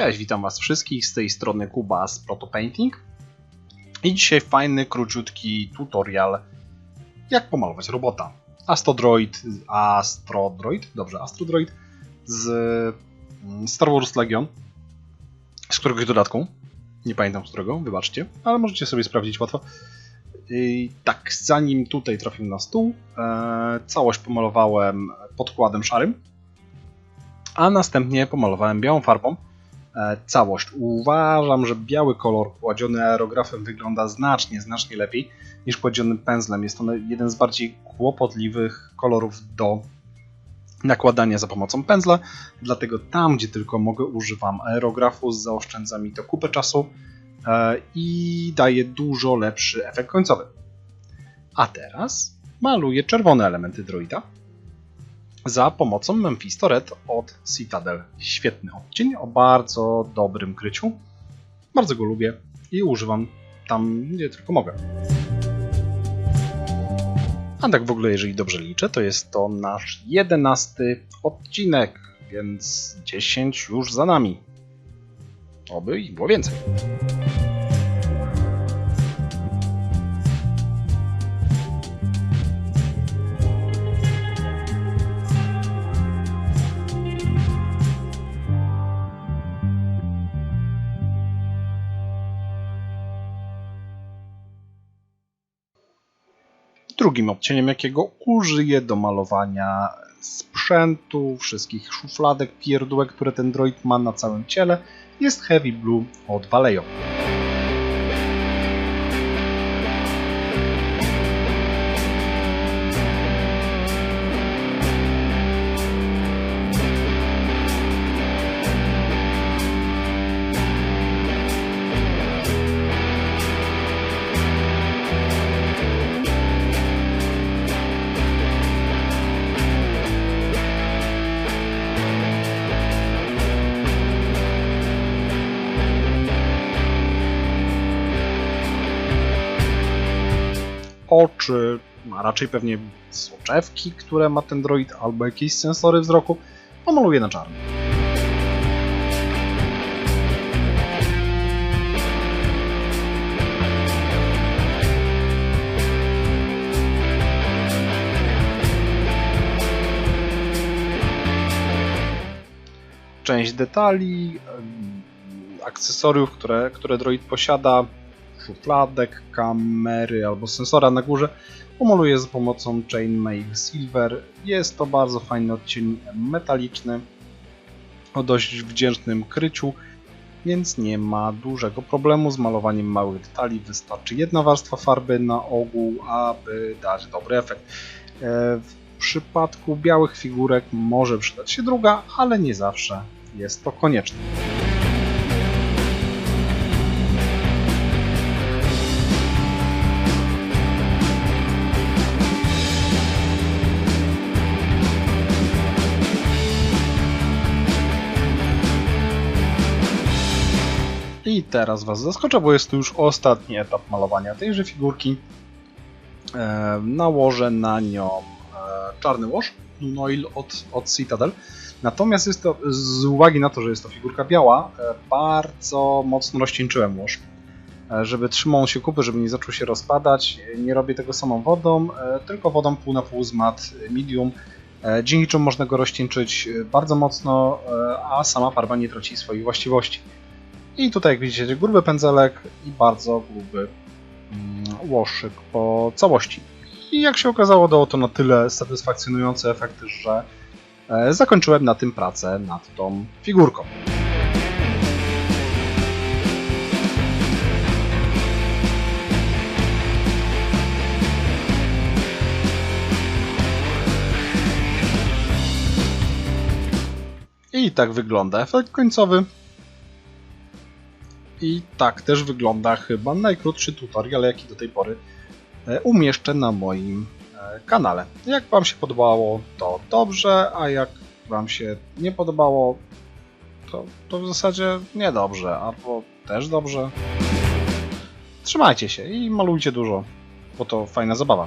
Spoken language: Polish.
Cześć, witam was wszystkich, z tej strony Kuba z Protopainting i dzisiaj fajny, króciutki tutorial jak pomalować robota. Astrodroid, Astrodroid, dobrze, Astrodroid z mm, Star Wars Legion, z któregoś dodatku, nie pamiętam z którego, wybaczcie, ale możecie sobie sprawdzić łatwo. I tak, zanim tutaj trafił na stół, e, całość pomalowałem podkładem szarym, a następnie pomalowałem białą farbą całość. Uważam, że biały kolor kładziony aerografem wygląda znacznie, znacznie lepiej niż kładziony pędzlem. Jest to jeden z bardziej kłopotliwych kolorów do nakładania za pomocą pędzla, dlatego tam, gdzie tylko mogę, używam aerografu, zaoszczędza mi to kupę czasu e, i daje dużo lepszy efekt końcowy. A teraz maluję czerwone elementy droida za pomocą Mephisto Red od Citadel. Świetny odcień o bardzo dobrym kryciu. Bardzo go lubię i używam tam, gdzie tylko mogę. A tak w ogóle, jeżeli dobrze liczę, to jest to nasz jedenasty odcinek, więc 10 już za nami. Oby ich było więcej. Drugim odcieniem, jakiego użyję do malowania sprzętu, wszystkich szufladek, pierdółek, które ten droid ma na całym ciele, jest Heavy Blue od Vallejo. Oczy, a raczej pewnie soczewki, które ma ten droid, albo jakieś sensory wzroku, pomaluję na czarno. Część detali, akcesoriów, które, które droid posiada, szufladek, kamery albo sensora na górze pomaluję za pomocą Chainmail Silver. Jest to bardzo fajny odcień metaliczny o dość wdzięcznym kryciu, więc nie ma dużego problemu z malowaniem małych detali. Wystarczy jedna warstwa farby na ogół, aby dać dobry efekt. E, W przypadku białych figurek może przydać się druga, ale nie zawsze jest to konieczne. I teraz Was zaskoczę, bo jest to już ostatni etap malowania tejże figurki. E, nałożę na nią e, czarny łoż, Nunoil od, od Citadel. Natomiast jest to, z uwagi na to, że jest to figurka biała, e, bardzo mocno rozcieńczyłem łoż. Żeby trzymał się kupy, żeby nie zaczął się rozpadać. Nie robię tego samą wodą, tylko wodą pół na pół z mat medium. Dzięki czemu można go rozcieńczyć bardzo mocno, a sama farba nie traci swoich właściwości. I tutaj, jak widzicie, gruby pędzelek i bardzo gruby mm, łoszyk po całości. I jak się okazało, dało to na tyle satysfakcjonujący efekt, że e, zakończyłem na tym pracę nad tą figurką. I tak wygląda efekt końcowy. I tak też wygląda chyba najkrótszy tutorial, jaki do tej pory e, umieszczę na moim e, kanale. Jak Wam się podobało, to dobrze, a jak Wam się nie podobało, to, to w zasadzie niedobrze, albo też dobrze. Trzymajcie się i malujcie dużo, bo to fajna zabawa.